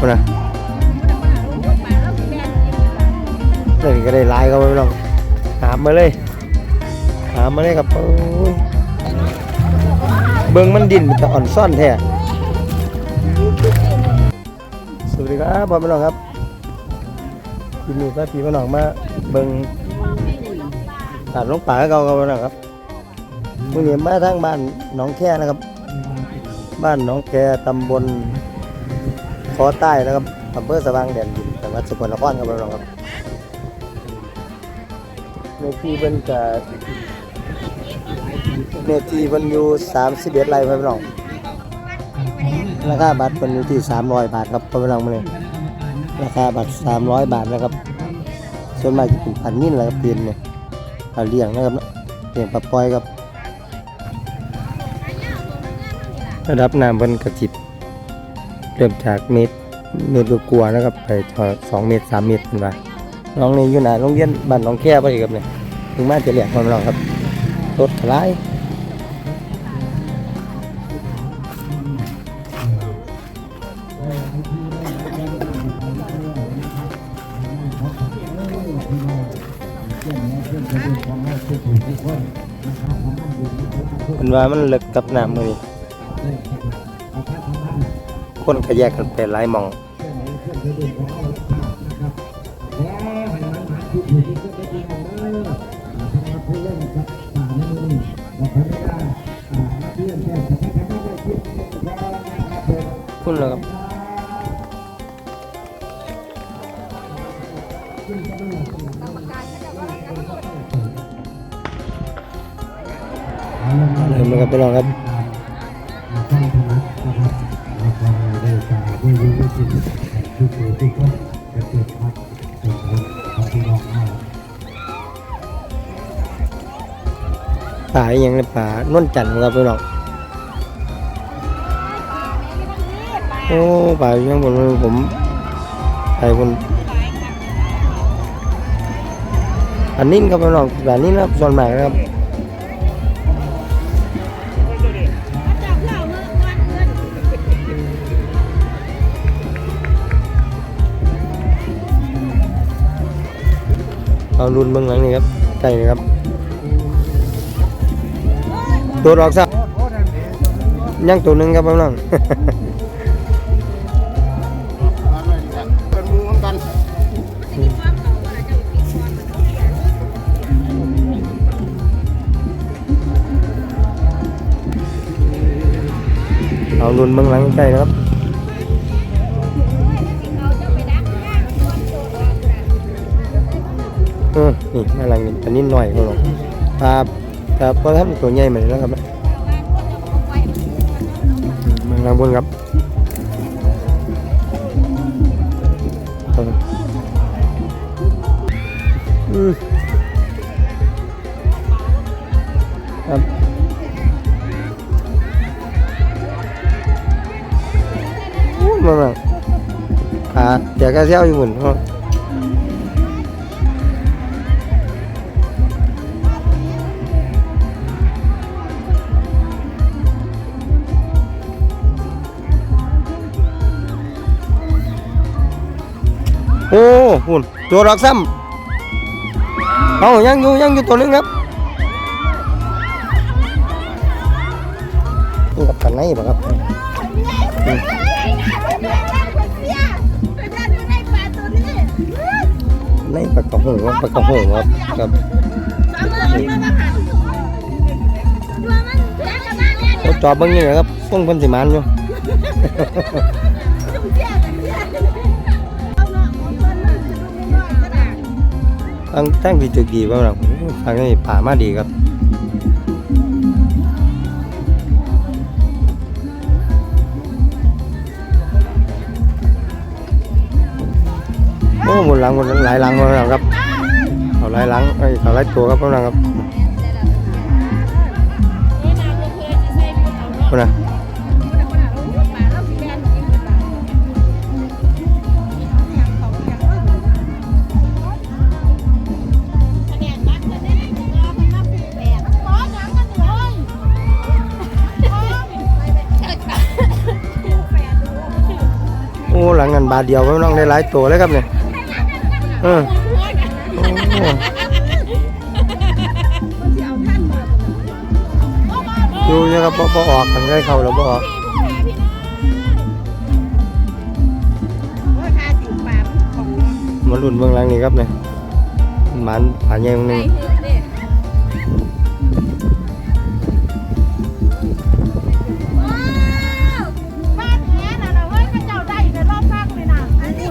คนนะเดี๋ยวก็ได้ไลน์เขาไปลองหามมาเลย หามมาเลยครับเบิ่งมันดินมันจะอ่อนซ่อนแท้สวัสดีครับพ่อแม่น้องครับกินนี่ก็พี่แม่น้องมาเบิ่งตาดลงป่าเก่าๆพ่อแม่น้องครับมื่อนี้มาทางบ้านหนองแค่นะครับ บ้านหนองแคตำบล อใต้นะครับอำเภอสว่างแดนดินจังหวัดสกลนครครับพี่น้องครับในที่เพิ่นจะในที่เพิ่นอยู่31ไร่ครับพี่น้องราคาบัตรเพิ่นอยู่ที่300บาทครับพี่น้องมื้อนี้ราคาบัตร300 บาทนะครับ ส่วนมากจะเป็นพันนิ่นแหละครับเพียนเนี่ยปลาเลี้ยงนะครับเลี้ยงปลาปล่อยครับระดับน้ำบนกระจิบ เริ่มจากเมตรเมตรกลัวนะครับไปสองเมตรสามเมตรเป็นว่าน้องนี่อยู่ไหนโรงเรียนบ้านน้องแค่ไปอีครับเนี่ยถึงมาจะเรียกความน้องครับรถถลายเป็นว่ามันเลิกกับน้ำมือนี้ คนก็แยกกันไปหลายหมองคุณเหรอครับเริ่มแล้วครับพี่น้องครับ อหยังในป่านวลจันทร์ครับพี่น้องโอ้ป่าอหยังบนผมไปบนอันนี้ครับพี่น้องป่านี้นะครับส่วนมากนะครับเอารุนเบื้องหลังนี่ครับใช่ครับ ตัวดอกซะยังตัวหนึ่งครับพี่น้องเป็นมูเหมือนกันเอารุนเบื้องหลังใกล้นะครับเออนี่น่ารักนี่อันนี้หน่อยครับผม ครับครับเพราะท่าตัวใหญ่เหมือนแล้วครับมืองลางบนครับอืมครับอู้มามาอ่าเดี๋ยวก็เที่ยวอยู่บนเนาะโอ้หุ่นตัวดอกซ้ำเอายังอยู่ยังอยู่ตัวหนึงครับนี่กับกันไหนบ่ครับอืมในปากกระหงครับปากกระหงครับครับเขาจอบเบางนี่นะครับส่งเพันสิมานอยู่ ตั้งตั้งดีจุกดีบ้างหลังทางนี้ป่ามาดีครับโอ้หมดหลังหมดหลายหลังหมดหลังครับเอาหลายหลังไอ้เอาหลายตัวครับพ่อหลังครับพ่อนะ บาทเดียวพี่น้องได้หลายตัวเลยครับเนี่ยเออดูนะครับบ่บ่ออกกันใกล้เข้าแล้วบ่ออกมาลุ้นเบื้องหลังนี่ครับเนี่ยมันผ่านใหญ่ตรงนึง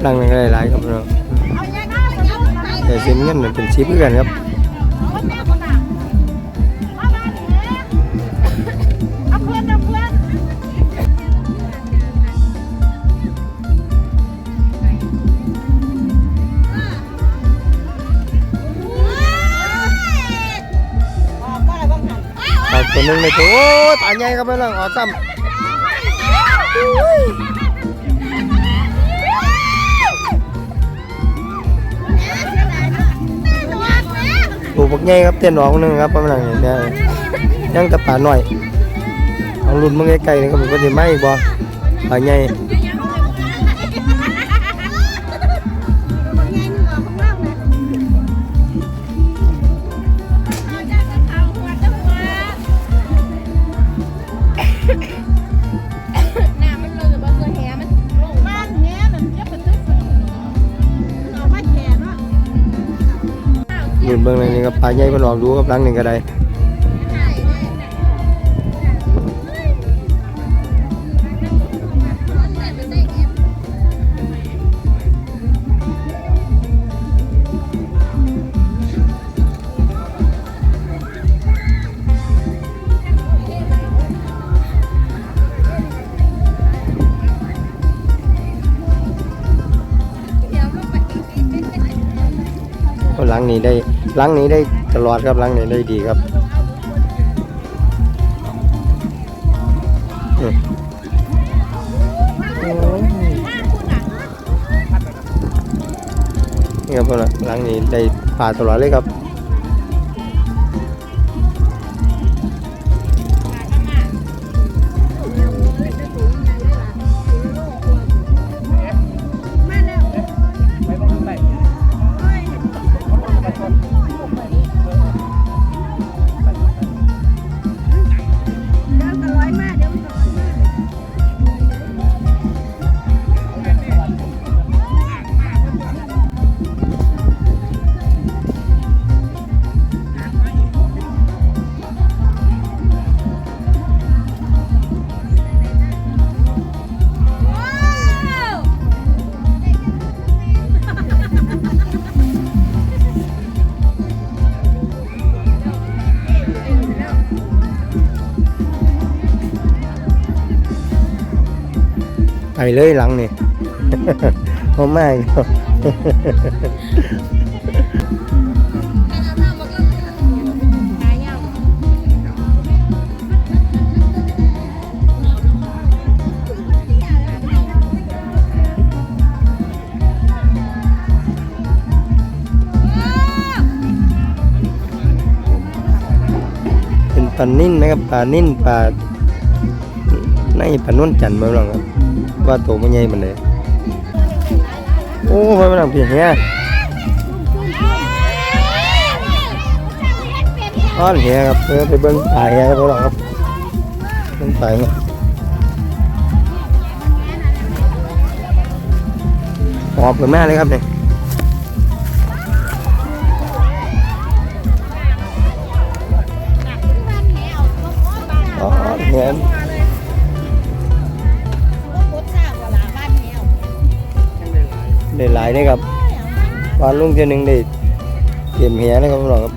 ลังนึงก็ได้หลายครับพี่น้องเอาอย่างนั้นเอาอย่างนั้นแต่เส้นเงินมันเป็นชิปด้วยกันครับเอาแม่คนน่ะเอาบ้านแง่เอาเพื่อนเอาเพื่อนตายตัวหนึงในตัวโอ้ตายใหญ่ครับพี่น้องเออซ้ำ ตัวบักใหญ่ครับเต้นออกหนึงครับพี่น้องเนี่ยยังแตะป่าหน่อยเอาลุ้นมึงไกลๆนี่ก็มันก็จะไม่บ่ป่าใหญ่ ลุ้นเบิ่งเลยนี่ครับป่าใหญ่เพิ่นออกดูครับหลังนี่ก็ได้หลังนี้ได้ ล้างนี้ได้ตลอดครับล้างนี้ได้ดีครับนี่ครับพ่อนะหลังนี้ได้ผ่าตลอดเลยครับ ไปเลยหลังนี่พ่อแม่อีกเป็นปลานิ่นนะครับปลานิ่นปลาในปลานวลจันทร์มาลองครับ ว่าตัวมันใหญ่มันเลยโอ้ไปมาหนังเพียงเฮียอ้อนเฮียครับเออไปเบิ้งตาเฮียครับพวกเราครับเบิ้งตายเฮียออกเลยแม่เลยครับเนี่ย ได้หลายนะครับวานลุงเทียหนึงได้เตรียมเหียนะครับพี่น้องครับ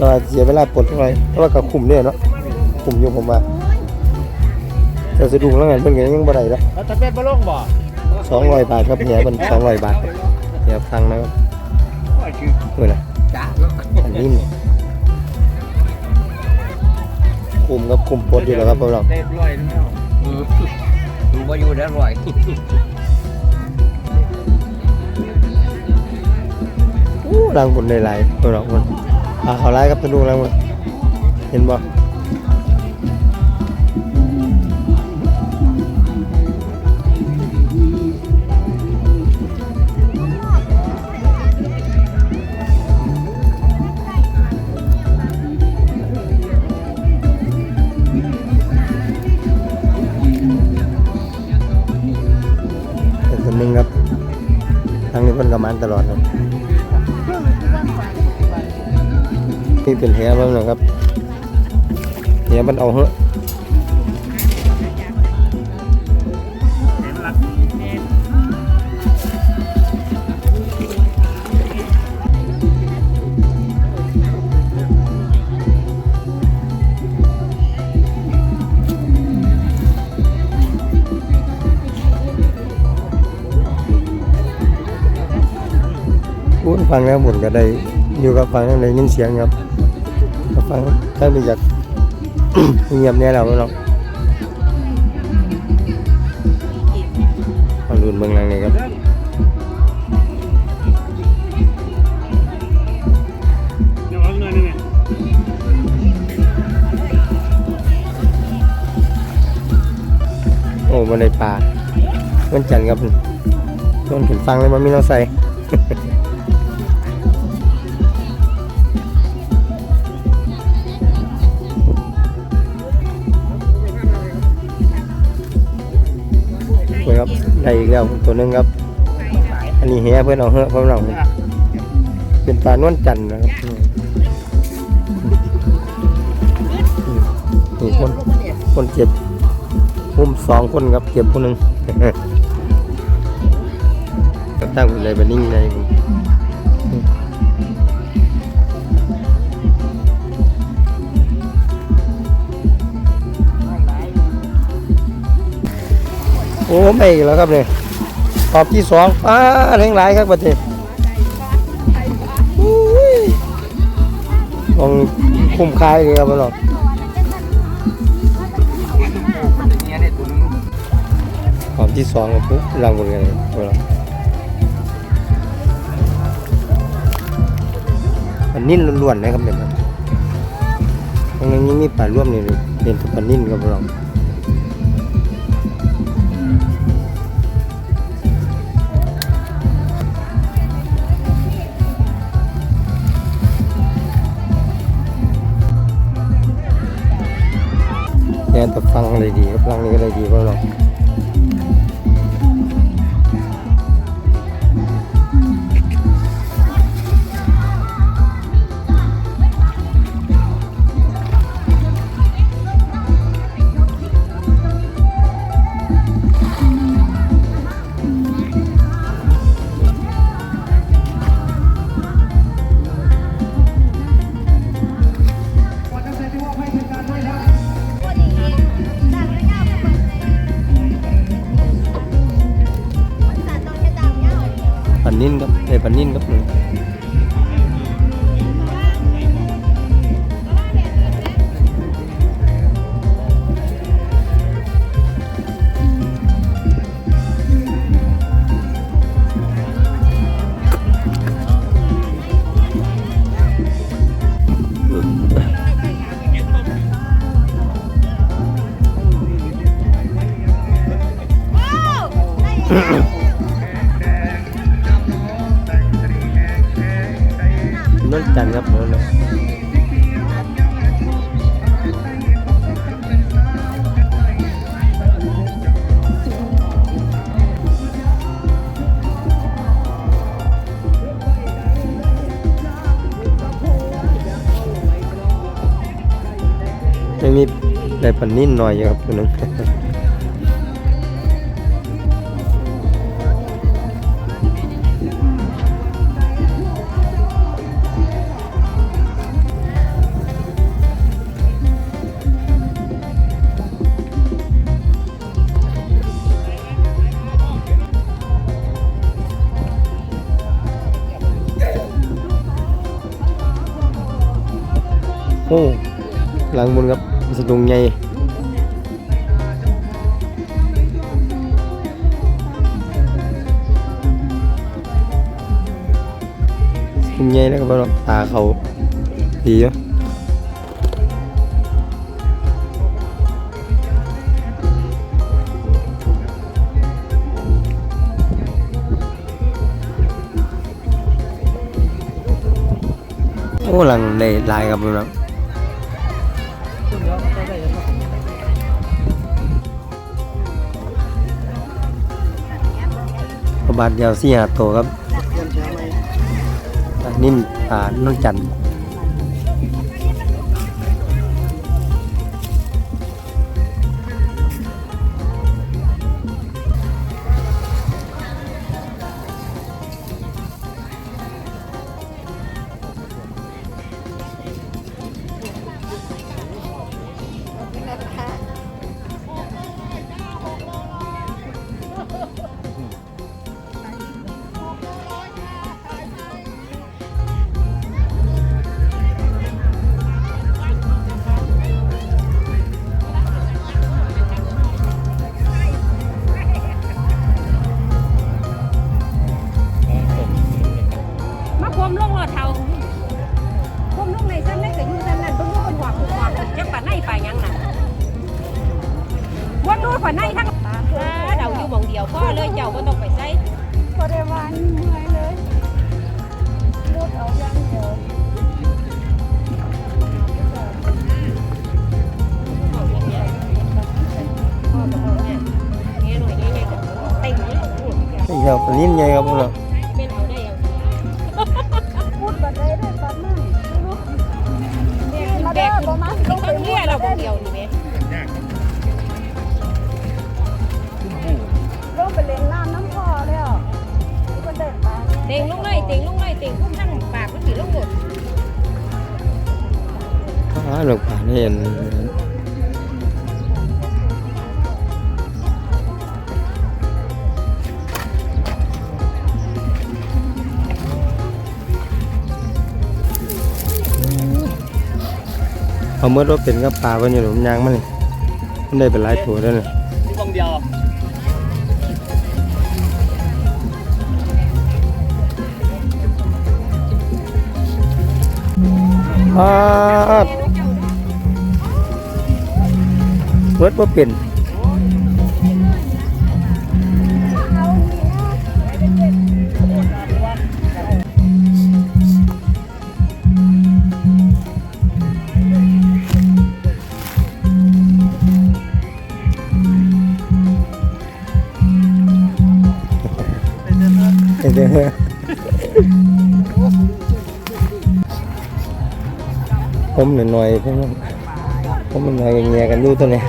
ก็เสียเวลาปลดเท่าไหร่เพราะว่ากับคุมเนี่ยเนาะคุมอยู่ผมว่าแต่สะดุ้งแล้วไงเพิ่นก็ยังบ่ได้ละแล้วตะเป็ดมาลงบ่สองร้อยบาทครับเหียเป็นสองร้อยบาทเหียฟังนะครับเออนะจ้าอันนี้นี่คุมครับคุมปลดอยู่แล้วครับพี่น้องเต็มร้อยแล้วมันบ่อยู่ได้ร้อย รังบุญหลยๆตัวดอกมันอาเขาไล่ครับตัวดูรางบุญเห็นบ่นึ่งครับทางนี้เพิ่นกำมันตลอด นะนี่เป็นแหบ้างนะครับแหมันเอาเหอะพูดฟังแล้วหมุนก็ได้อยู่กับฟังในยินเสียงครับ ฟังถ้าม่อยากเงียบเนี่ยเราไม่หรอกฟังรุนเมืองนังเลยครับโอ้มาในป่ามันจันทร์ครับมันขึ้นฟังเลยมันมีน้องใส่ ครับได้อีกแล้วตัวนึงครับ อันนี้เฮียเพื่อนเอาเหอเพื่อนเราเป็นปลานวลจันทร์นะครับนี่คนคนเจ็บพุ่มสองคนครับเจ็บคนหนึ่งก็ตั้งเป็นอะไรแบบนิ่งเลย โอ้ไม่อีกแล้วครับเนี่ยตอบที่สองป้าแรงหลายครับประเทศลองคุ้มค่ายเลยครับพี่น้องเนี่ยเนี่ยตัวนึงตอบที่สองปุ๊บรางวัลกันเลยพี่น้องปันนิ่นล้วนๆนะครับเนี่ยครับตรงนี้มีปลาร่วมนี่เป็นปันนิ่นครับพี่น้อง แตับฟังอะไรดีครับฟังนี้อะไรดีก็ลอง นนิ่นครับ ได้ปันนิ่นหน่อยครับตัวหนึง สะดุงใหญ่แล้วก็บ่ตาเขาดีอยู่โอ้หลังได้หลายครับพี่น้องประบาทเดียวสี่หาตัวครับ นิ่นอ่าน้องจัน ครับ เอาเมื่อรถเป็นกับปลาเพิ่นอยู่หลุมยางมันนี่มันได้เป็นหลายตัวแล้วนี่ที่บางเดียวอ่าเบิดบ่เป็น เด้อผมหน่อยๆผมผมหน่อยๆเงียกันอยู่ตัวนี้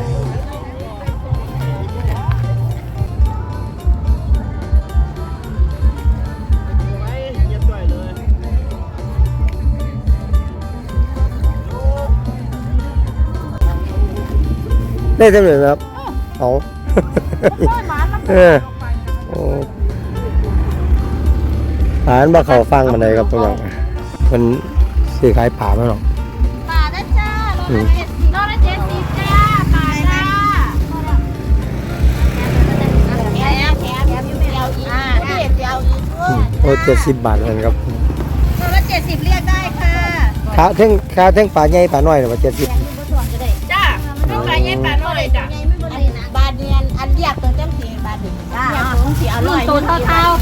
ได้เท่าไหร่ครับ เอาเออโอ้ ป่านบ่เขาฟังมันเลยครับพวกเรามันสีขายป่าไหมหรอกป่าได้จ้าอืมโลละเจ็ดสิบจ้าป่าจ้าแถมแถมอยู่เดียวอีกอ่าเดียวเดียวอีกอืมโอ้เจ็ดสิบบาทเลยครับโลละเจ็ดสิบเรียกได้ค่ะขาเท่งขาเท่งป่าใหญ่ป่าน้อยหรือว่าเจ็ดสิบจ้าต้องการยัยปานน้อยจ้ะบาเนียนอันเรียกตัวจังสีบาเนียนจ้าถุงสีอร่อยตัวเท่าเท่าลูก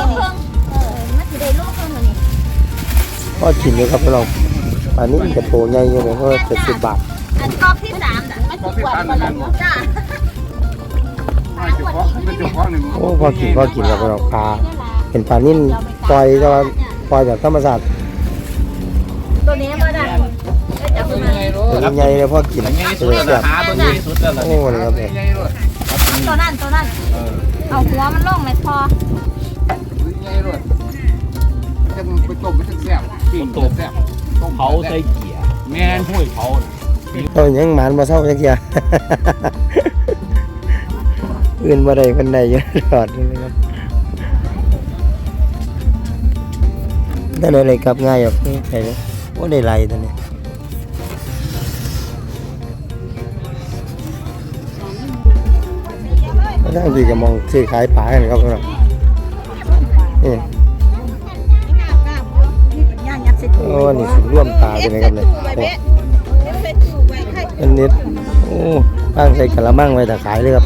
เท่านี่นี่เออมันสิได้ลูกเท่านี้ก็กินเลยครับพวกเราป่านนี้จะโตใหญ่อยู่เลยก็เจ็ดสิบบาทอันรอบที่สามน่ะมันสิกว่าคนละจ้าเจ้าของเป็นเจ้าของหนึ่งโอ้พอกินพอกินครับพวกเราปลาเป็นปลานิ่มปล่อยจะว่าปล่อยจากธรรมชาติตัวนี้มาได้จะขึ้นมาเป็นใหญ่เลยพ่อกินง่ายเป็นสุดแล้วแซ่บหาตัวนี้สุดแล้วล่ะโอ้เลยครับเนี่ยตัวนั้นตัวนั้นเออเอาหัวมันลงเลยพอ จะไปต้มไปแซ่บปิ้งต้มแซ่บต้มเผาใส่เกียร์แม่นห้วยเผาน่ะเรายังหมานมาเศร้าจักเทียอื่นบ่ได้เพิ่นได้เยอะตลอดเลยครับได้เลยกลับง่ายครับได้เลยโอ้ได้ไรตัวนี้แล้วทางที่ก็มองซื้อขายปลากันครับพวกเรานี่ โอ้นี่สุดร่วมปลาเป็นไงครับเนี่ยโอ้อันนี้โอ้ตั้งใส่กระมังไว้แต่ขายเลยครับ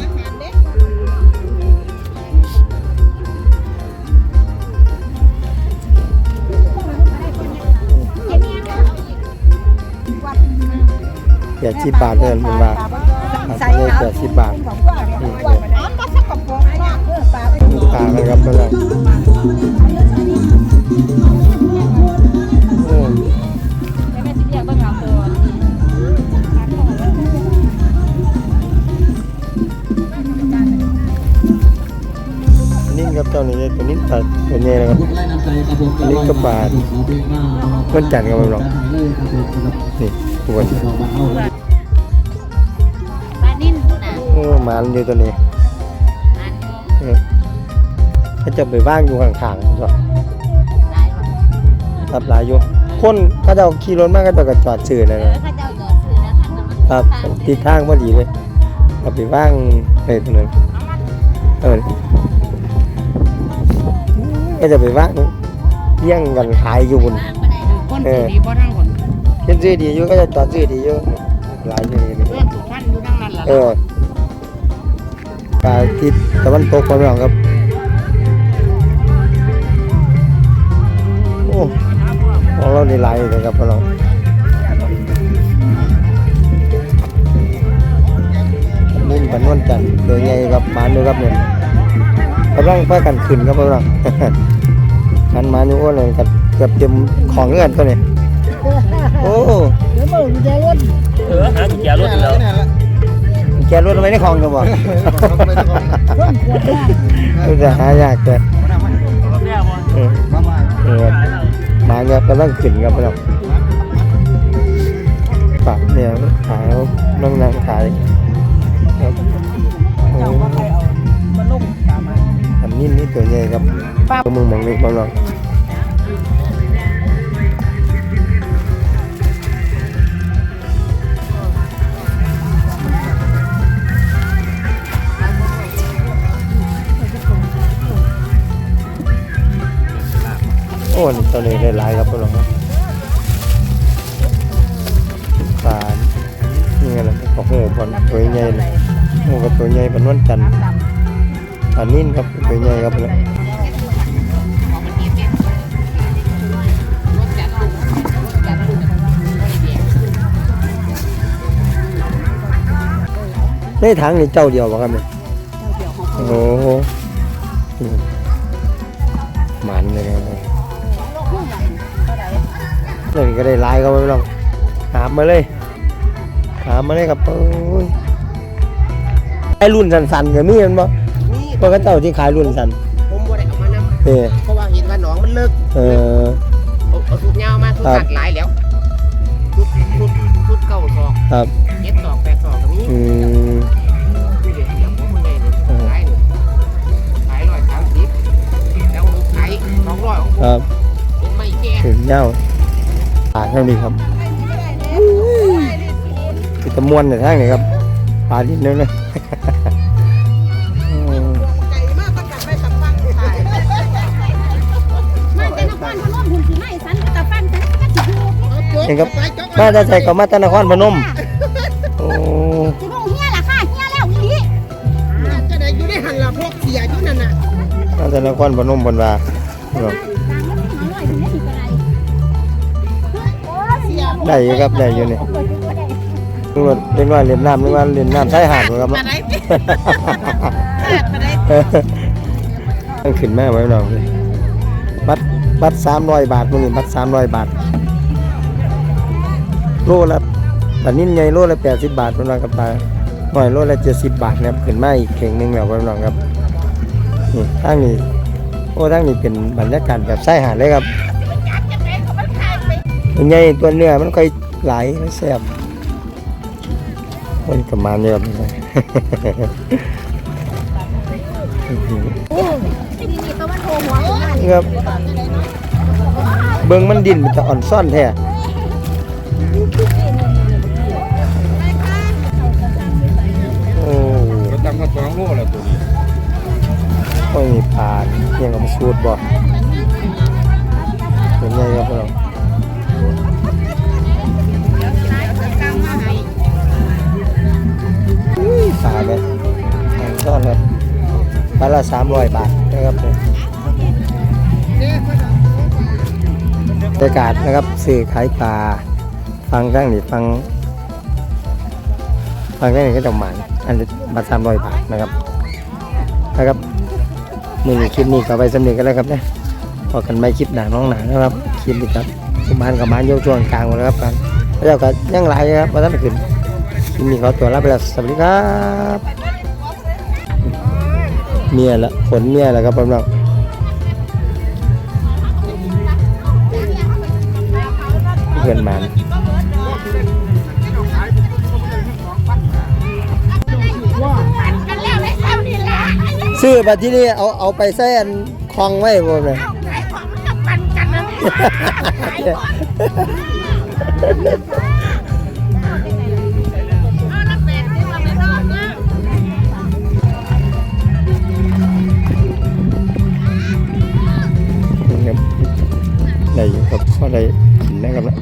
แปดสิบบาทเท่านั้นมันว่าใส่แปดสิบบาทอืมอ๋อก็สักกระป๋องมากเพื่อปลาปลาไหมครับเพื่อน จ้านี้ตัวนี้ตัดตัวนี้นะครับไล่น้ำใจครับผมอันนี้ก็บาทเพิ่นจัดกันบ่หรอกนี่ทุกคนบ้านนิ่นน่ะโอ้หมันอยู่ตัวนี้อันเออเขาจะไปว่างอยู่ข้างๆก็หลายว่ารับหลายอยู่คนเขาเจะขี่รถมาก็จะกระจอดซื้อนะเอคอรับข้าเจ้าจอดซื้อแล้วทางนั้นมันครับทางติดทางพอดีเลยเอาไปว่างในตรงนั้น ก็จะไปว่างเลี้ยงกันขายอยู่บนทางบ่ได้ดอกคนถือดีบ่ทั้งคนเห็นซื้อดีอยู่ก็จะจอดซื้อดีอยู่หลายอยู่นี่เรื่องทุกท่านอยู่ทั้งนั้นล่ะเออปลาทิศตะวันตกของเราครับ โอ้ของเรานี่หลายเลยครับพี่น้องมุ่นปันนวลจันทร์โดยไงครับหมานดูครับเนี่ยกำลังพากันขึ้นครับพี่น้อง กันหมาอยู่โอ้เลยกับเกือบเต็มของเงื่อนตัวนี้โอ้เออหากุญแจรถอยู่แล้วแกรถไว้ในคลองกันบ่จะหายากแต่เออเออมาเงี้ยกำลังขึ้นครับพี่น้องปากเนี่ยขายนั่งนั่งขายครับโอ้อั นนี้นี่ตัวใหญ่ครับตัวมึงมองนี่บ้างเนาะโอ้นี่ตัวนี้ได้หลายครับพี่น้องครับปลานี่ไงล่ะโอ้โหบอลตัวใหญ่เลยโอ้กับตัวใหญ่เป็นวันจันทร์ อันนี้ครับตัวใหญ่ครับเนี่ยในถังนี่เจ้าเดียวป่ครับเนี่ยโอ้โหอืมหมันเลยครับนี่ก็ได้ลายครับพี่น้องหามาเลยหามาเลยครับโอ้ยไอ้รุ่นสันๆก็มีแมันบ่ เพราะก็เจ้าที่ขายรุ่นสันผมบ่ได้เอามานำเออเพราะว่าเห็นว่าหนองมันเลิกเออเอาเอาสุดยาวมาสุดครับตัดหลายแล้วสุดสุดสุดเก้าศอกครับเจ็ดศอกแปดศอกก็มีอืมคือเดี๋ยวอย่างพวกมึงไงเนี่ยขายเนี่ยขายร้อยสามสิบแล้วหนูขายสองร้อยของผมครับผมไม่แก่ ถึงเย้าปลาเท่านี้ครับคือตะมวนในทางนี้ครับปลาดินนั่นเลย เห็นครับมาจะใส่กับมาตานครพนมโอ้สิบ่เฮียล่ะค่ะเฮียแล้วอีหลีจะได้อยู่ในหันละพวกเสียอยู่นั่นน่ะมาตานครพนมบนว่าเนาะตามมันหาร้อยถึงได้สิกระไรได้อยู่ครับได้อยู่นี่นึกว่าเล่นว่าเล่นน้ำนึกว่าเล่นน้ำใช้หาดบ่ครับมาได้สิมาได้ต้องขึ้นแม่ไว้หน่อยเลยบัตรบัตรสามร้อยบาทมึงนี่บัตรสามร้อยบาท โลละตอนนี้ไงโลละแปดสิบบาทพี่น้องครับปลาหน่อยโลละเจ็ดสิบบาทนะครับขึ้นมาอีกเข่งหนึ่งแล้วพี่น้องครับนี่ทางนี้โอ้ทางนี้เป็นบรรยากาศแบบชายหาดเลยครับเป็นไงตัวเนื้อมันค่อยไหลแซ่บมันประมาณนี้ครับที่นี่ตะวันโทหัวครับเบิ่งมันดินมันจะอ่อนซ่อนแท้ สองโลแล้วตัวนี้โอ้ยมีปลายังกับมาสูดบ่เป็นไงครับพี่น้องอุ้ยปลาแบบอ่อนซ่อนครับปลาละสามร้อยบาทนะครับเนี่ยบรรยากาศนะครับสื่อขายปลาฟังข้างนี้ฟัง ฟังได้ก็จะหมาย อันนี้บาทสามร้อยบาทนะครับนะครับมือนี้คลิปนี้ก็ไปสำเร็จกันแล้วครับเนี่ยพอกันไม่คลิปหนาน้องหนานะครับคลิปนี้ครับทุกบ้านกับบ้านโยกช่วงกลางหมดแล้วครับกันพระเจ้าก็ยังไหลายครับมาท่านขึ้นคลิปนี้ขอตัวลาไปแล้วสวัสดีครับเมียละขนเมียละครับพี่น้องเพื่อนมัน ซื้อบัดที่นี่เอาเอาไปใส่นคลองไว้บ่แม่เอาไหนของมันกับปันกันนะเอาละเป็ดที่เราไรอดนะครับได้อยู่ครับพอได้กินนะครับนะ